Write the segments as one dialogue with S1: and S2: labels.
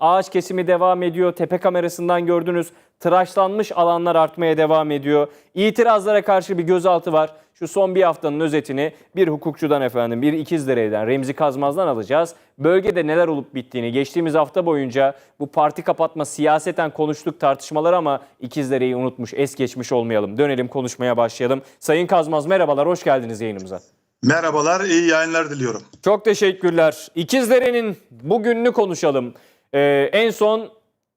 S1: Ağaç kesimi devam ediyor. Tepe kamerasından gördünüz. Tıraşlanmış alanlar artmaya devam ediyor. İtirazlara karşı bir gözaltı var. Şu son bir haftanın özetini bir hukukçudan efendim, bir İkizdere'den, Remzi Kazmaz'dan alacağız. Bölgede neler olup bittiğini geçtiğimiz hafta boyunca bu parti kapatma siyaseten konuştuk tartışmalar ama İkizdere'yi unutmuş, es geçmiş olmayalım. Dönelim konuşmaya başlayalım. Sayın Kazmaz merhabalar, hoş geldiniz yayınımıza.
S2: Merhabalar, iyi yayınlar diliyorum.
S1: Çok teşekkürler. İkizdere'nin bugününü konuşalım. Ee, en son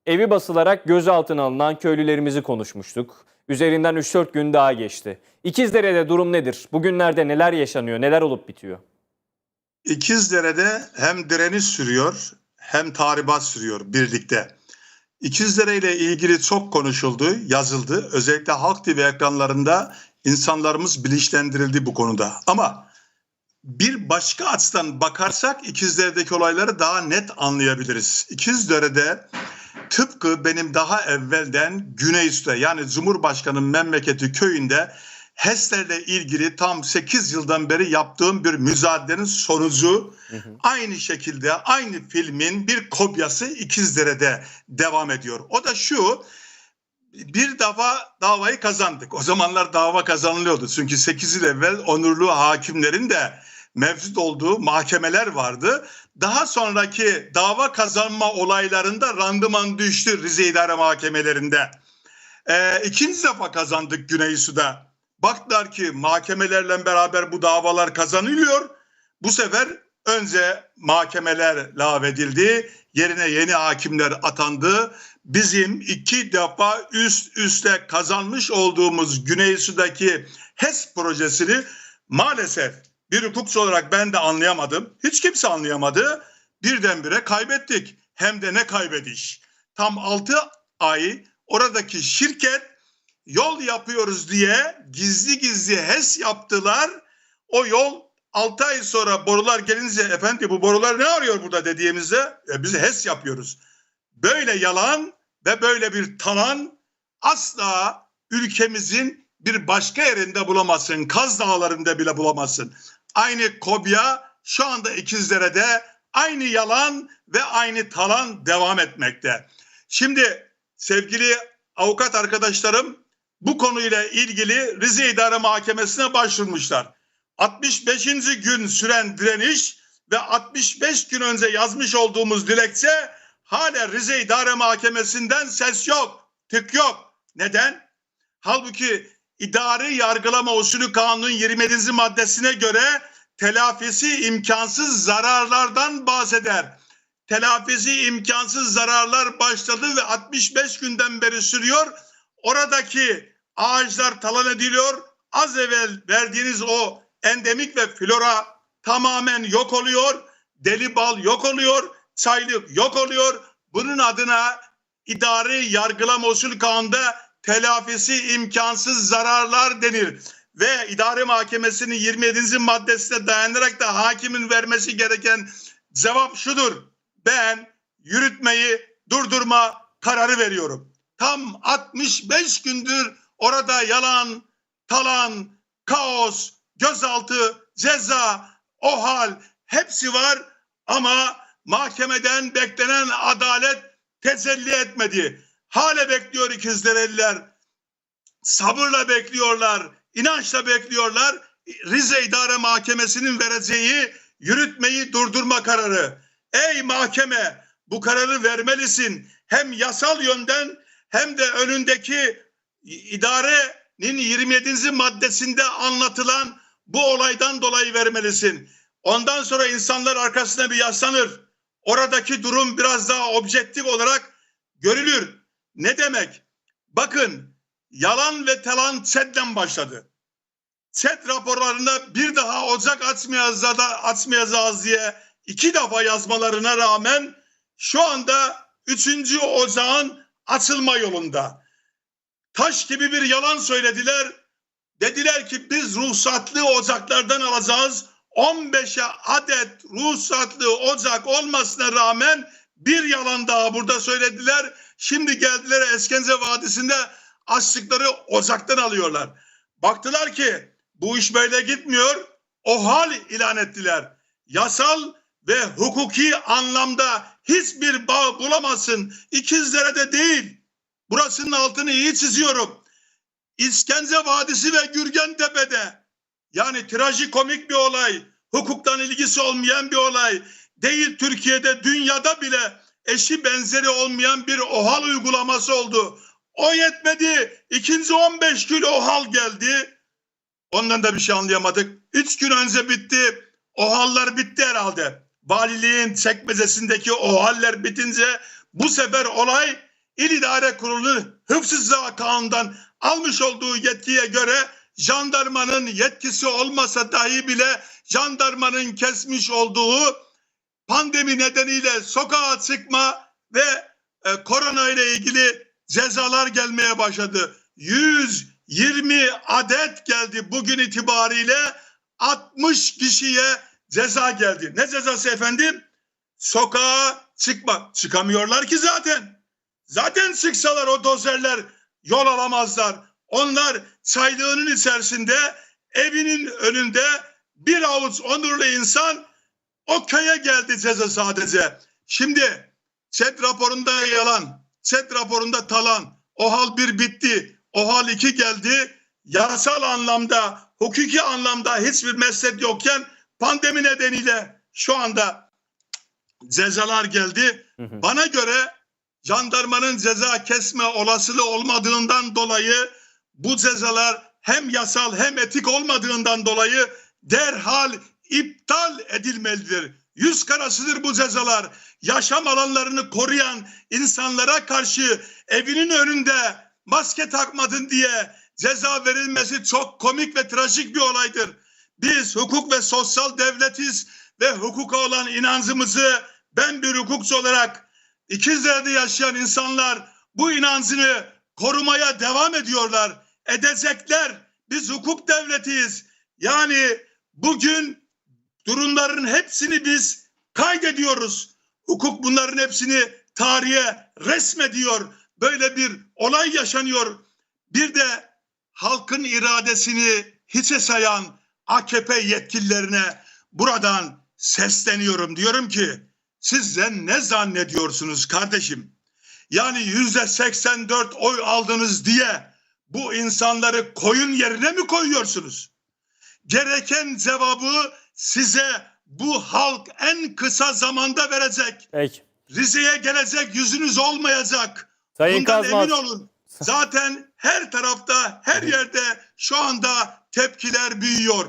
S1: evi basılarak gözaltına alınan köylülerimizi konuşmuştuk. Üzerinden 3-4 gün daha geçti. İkizdere'de durum nedir? Bugünlerde neler yaşanıyor, neler olup bitiyor?
S2: İkizdere'de hem direniş sürüyor hem tahribat sürüyor birlikte. İkizdere ile ilgili çok konuşuldu, yazıldı. Özellikle Halk TV ekranlarında insanlarımız bilinçlendirildi bu konuda. Ama bir başka açıdan bakarsak İkizdere'deki olayları daha net anlayabiliriz. İkizdere'de tıpkı benim daha evvelden Güneysu'da yani Cumhurbaşkanı'nın memleketi köyünde HES'lerle ilgili tam 8 yıldan beri yaptığım bir mücadelenin sonucu aynı şekilde aynı filmin bir kopyası İkizdere'de devam ediyor. O da şu bir defa davayı kazandık. O zamanlar dava kazanılıyordu. Çünkü 8 yıl evvel onurlu hakimlerin de mevcut olduğu mahkemeler vardı. Daha sonraki dava kazanma olaylarında randıman düştü Rize İdare Mahkemelerinde. Ee, ikinci defa kazandık Güneysu'da. Baktılar ki mahkemelerle beraber bu davalar kazanılıyor. Bu sefer önce mahkemeler lağvedildi. Yerine yeni hakimler atandı. Bizim iki defa üst üste kazanmış olduğumuz Güneysu'daki HES projesini maalesef bir hukukçu olarak ben de anlayamadım. Hiç kimse anlayamadı. Birdenbire kaybettik. Hem de ne kaybediş. Tam 6 ay oradaki şirket yol yapıyoruz diye gizli gizli HES yaptılar. O yol 6 ay sonra borular gelince efendi bu borular ne arıyor burada dediğimizde e, biz HES yapıyoruz. Böyle yalan ve böyle bir talan asla ülkemizin bir başka yerinde bulamazsın. Kaz Dağları'nda bile bulamazsın. Aynı Kobya şu anda İkizdere'de aynı yalan ve aynı talan devam etmekte. Şimdi sevgili avukat arkadaşlarım bu konuyla ilgili Rize İdare Mahkemesi'ne başvurmuşlar. 65. gün süren direniş ve 65 gün önce yazmış olduğumuz dilekçe hala Rize İdare Mahkemesi'nden ses yok, tık yok. Neden? Halbuki idari yargılama usulü kanunun 27. maddesine göre telafisi imkansız zararlardan bahseder. Telafisi imkansız zararlar başladı ve 65 günden beri sürüyor. Oradaki ağaçlar talan ediliyor. Az evvel verdiğiniz o endemik ve flora tamamen yok oluyor. Deli bal yok oluyor. Çaylık yok oluyor. Bunun adına idari yargılama usul kanunda telafisi imkansız zararlar denir. Ve idare mahkemesinin 27. maddesine dayanarak da hakimin vermesi gereken cevap şudur. Ben yürütmeyi durdurma kararı veriyorum. Tam 65 gündür orada yalan, talan, kaos, gözaltı, ceza, o hal hepsi var ama mahkemeden beklenen adalet tecelli etmedi. Hala bekliyor ikizlereliler. Sabırla bekliyorlar, inançla bekliyorlar. Rize İdare Mahkemesi'nin vereceği yürütmeyi durdurma kararı. Ey mahkeme bu kararı vermelisin. Hem yasal yönden hem de önündeki idarenin 27. maddesinde anlatılan bu olaydan dolayı vermelisin. Ondan sonra insanlar arkasına bir yaslanır. Oradaki durum biraz daha objektif olarak görülür. Ne demek? Bakın yalan ve talan ÇED'den başladı. ÇED raporlarında bir daha ocak açmayacağız, da, açmayacağız diye iki defa yazmalarına rağmen şu anda üçüncü ocağın açılma yolunda. Taş gibi bir yalan söylediler. Dediler ki biz ruhsatlı ocaklardan alacağız. 15'e adet ruhsatlı ocak olmasına rağmen bir yalan daha burada söylediler. Şimdi geldiler Eskence Vadisi'nde açtıkları ocaktan alıyorlar. Baktılar ki bu iş böyle gitmiyor. O hal ilan ettiler. Yasal ve hukuki anlamda hiçbir bağ bulamazsın. İkizdere'de değil. Burasının altını iyi çiziyorum. İskence Vadisi ve Gürgentepe'de yani trajikomik bir olay, hukuktan ilgisi olmayan bir olay değil Türkiye'de dünyada bile eşi benzeri olmayan bir OHAL uygulaması oldu. O yetmedi. İkinci 15 gün OHAL geldi. Ondan da bir şey anlayamadık. Üç gün önce bitti. OHAL'lar bitti herhalde. Valiliğin çekmecesindeki OHAL'ler bitince bu sefer olay İl İdare Kurulu Hıfzı Kanun'dan almış olduğu yetkiye göre jandarmanın yetkisi olmasa dahi bile jandarmanın kesmiş olduğu pandemi nedeniyle sokağa çıkma ve e, korona ile ilgili cezalar gelmeye başladı. 120 adet geldi bugün itibariyle 60 kişiye ceza geldi. Ne cezası efendim? Sokağa çıkma. Çıkamıyorlar ki zaten. Zaten çıksalar o dozerler yol alamazlar. Onlar çaylığının içerisinde evinin önünde bir avuç onurlu insan o köye geldi ceza sadece. Şimdi chat raporunda yalan, chat raporunda talan. OHAL 1 bitti, OHAL 2 geldi. Yasal anlamda, hukuki anlamda hiçbir meslek yokken pandemi nedeniyle şu anda cezalar geldi.
S1: Hı hı.
S2: Bana göre jandarmanın ceza kesme olasılığı olmadığından dolayı bu cezalar hem yasal hem etik olmadığından dolayı derhal iptal edilmelidir. Yüz karasıdır bu cezalar. Yaşam alanlarını koruyan insanlara karşı evinin önünde maske takmadın diye ceza verilmesi çok komik ve trajik bir olaydır. Biz hukuk ve sosyal devletiz ve hukuka olan inancımızı ben bir hukukçu olarak İkizdere'de yaşayan insanlar bu inancını korumaya devam ediyorlar. Edecekler. Biz hukuk devletiyiz. Yani bugün durumların hepsini biz kaydediyoruz. Hukuk bunların hepsini tarihe resmediyor. Böyle bir olay yaşanıyor. Bir de halkın iradesini hiçe sayan AKP yetkililerine buradan sesleniyorum. Diyorum ki sizden ne zannediyorsunuz kardeşim? Yani yüzde 84 oy aldınız diye bu insanları koyun yerine mi koyuyorsunuz? Gereken cevabı size bu halk en kısa zamanda verecek.
S1: Peki.
S2: Rize'ye gelecek yüzünüz olmayacak.
S1: Sayın
S2: Bundan
S1: Kazmaz.
S2: emin olun. Zaten her tarafta, her yerde şu anda tepkiler büyüyor.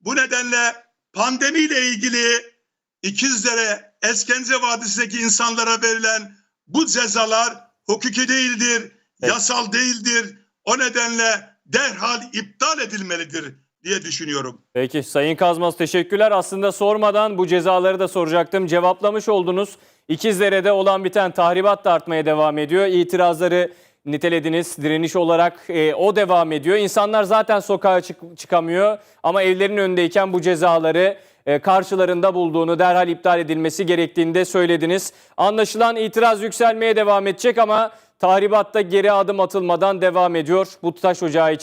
S2: Bu nedenle pandemiyle ilgili İkizdere, Eskence Vadisi'ndeki insanlara verilen bu cezalar hukuki değildir,
S1: Evet.
S2: yasal değildir. O nedenle derhal iptal edilmelidir diye düşünüyorum.
S1: Peki Sayın Kazmaz teşekkürler. Aslında sormadan bu cezaları da soracaktım. Cevaplamış oldunuz. İkizdere'de olan biten tahribat da artmaya devam ediyor. İtirazları nitelediniz. Direniş olarak e, o devam ediyor. İnsanlar zaten sokağa çık- çıkamıyor ama evlerin önündeyken bu cezaları e, karşılarında bulduğunu derhal iptal edilmesi gerektiğini de söylediniz. Anlaşılan itiraz yükselmeye devam edecek ama tahribatta geri adım atılmadan devam ediyor. Bu taş ocağı için